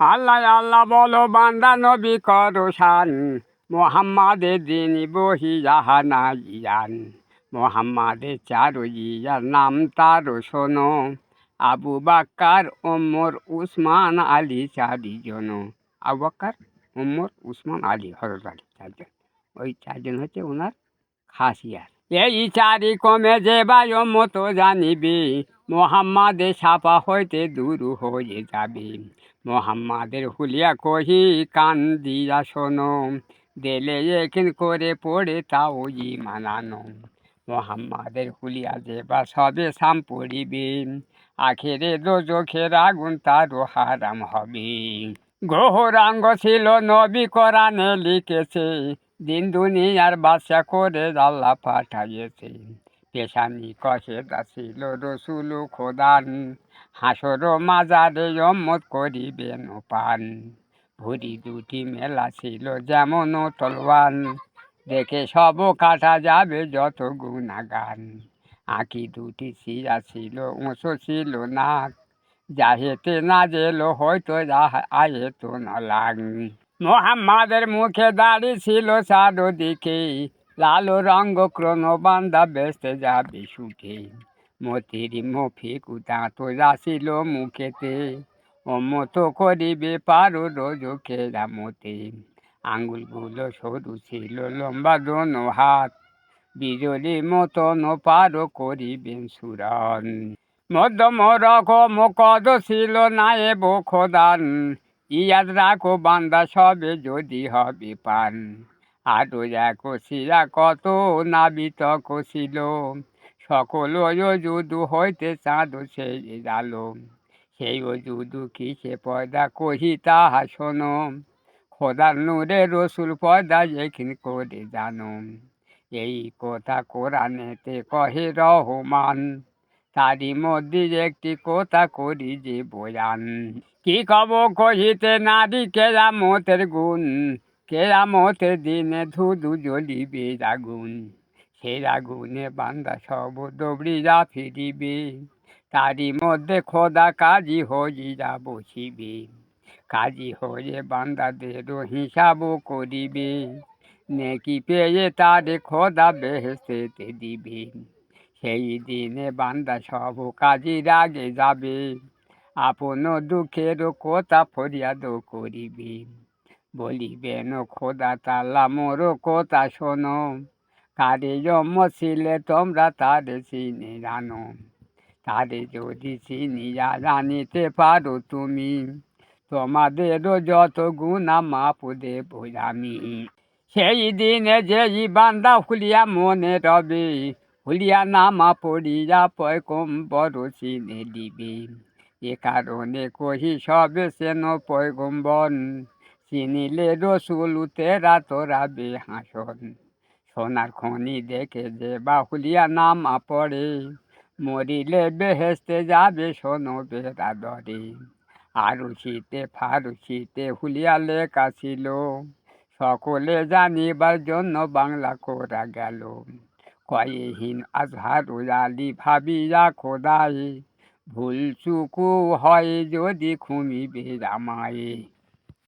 আল্লাহ আল্লাহ বলো, বান্দা নবী করসান মোহাম্মদের দিন বহি জাহানা ইয়ান মোহাম্মদের চারো ইয়ার নাম তারও শোনো। আবু বাক্কার, ওমর, উসমান আলী চারিজন আবু বাক্কার, ওমর, উসমান আলী হরত আলী চারজন। ওই চারজন হচ্ছে ওনার খাসিয়ার এই চারি কমে যে বায়ু মতো জানিবি মোহাম্মদের ছাপা হইতে দূর হয়ে যাবে। মোহাম্মদের হুলিয়া কহি কান দিয়া শোনো, দেলে এখিন করে পড়ে তাও ই মানানো মোহাম্মদের হুলিয়া যে বা সবে সাম পড়িবে, আখেরে দোজখের আগুন তারও হারাম হবে। গ্রহরাঙ্গ ছিল, নবী কোরআনে লিখেছে, দিন দুনিয়ার বাদশা করে আল্লাহ পাঠাইয়েছে। পেশানি কষে ছিল রসুল খোদান, হাসর মাজারে অম্মত করিবেন পান ভুরি দুটি মেলা ছিল যেমন তলবান দেখে সব কাটা যাবে যত গুণাগান। আঁকি দুটি সিরা ছিল, উঁচু ছিল নাক। যাহেতে না জেলো হয়তো আয়েতো না লাগ মোহাম্মদের মুখে দাড়ি ছিল চারোদিকে লালো রঙ্গ ক্রণ বান্দা বেসতে যাবে সুখে। মতির মফিক দাঁত যাছিল মুখেতে। ও মতো করিবে পারো রোজ কেরামতে আঙ্গুলগুলো সরু ছিল, লম্বা দোনো হাত। বিজলি মতন পারো করিবেন সুরন। মধ্যম রকম কদ ছিল নায়ে খোদান ইয়াদ রাখো বান্দা সবে যদি হবে পান। আরও এক শিরা কত নাবিত কষিল। সকল যদু হইতে চাঁদ সেই আলো সেই যদু কিসে পয়দা কহি তাহা শোনো। খোদার নূরে রসুল পয়দা যেখিন করে জানো। এই কথা কোরআনেতে কহে রহমান। তারই মধ্যে একটি কথা করি যে বয়ান। কি কব কহিতে নারী কেরামতের গুণ? কেরামতের দিনে ধুধু জ্বলিবে আগুন সে আগুনে বান্দা সব দৌড়িয়া ফিরিবে তারই মধ্যে খোদা কাজী হইয়া বসিবে কাজী হয়ে বান্দাদেরও হিসাব করিবে নেকি পেয়ে তারে খোদা বেহেস্তে দিবে সেই দিনে বান্দা সব কাজীর আগে যাবে আপন দুঃখের কথা ফরিয়াদ করিবে বলিবেন খোদা তাল্লা মোর কথা শোনো কারে জন্ম ছিলে তোমরা তারে চিনে জানো তারে যদি চিনিয়া জানিতে পারো তুমি তোমাদেরও যত গুণা দেব আমি সেই দিনে যেই বান্দা ফুলিয়া মনে রবে ফুলিয়া নামা পড়িয়া পয়কম বড় চিনে দিবে এ কারণে কহি সবে সেন পয়গম্বন চিনিলে রসুল তেরা তোরা বেহাসন সোনার খনি দেখে যে বাহুলিয়া নামা পড়ে। মরিলে বেহেস্তে যাবে শোনো বেড়া দরে। আরুষিতে ফারুষিতে হুলিয়া লেখা ছিল সকলে জানিবার জন্য বাংলা করা গেল। কয়েহীন আজহারুল আলী ভাবিয়া খোদাই ভুল চুকু হয় যদি খুমিবে রামায়ে।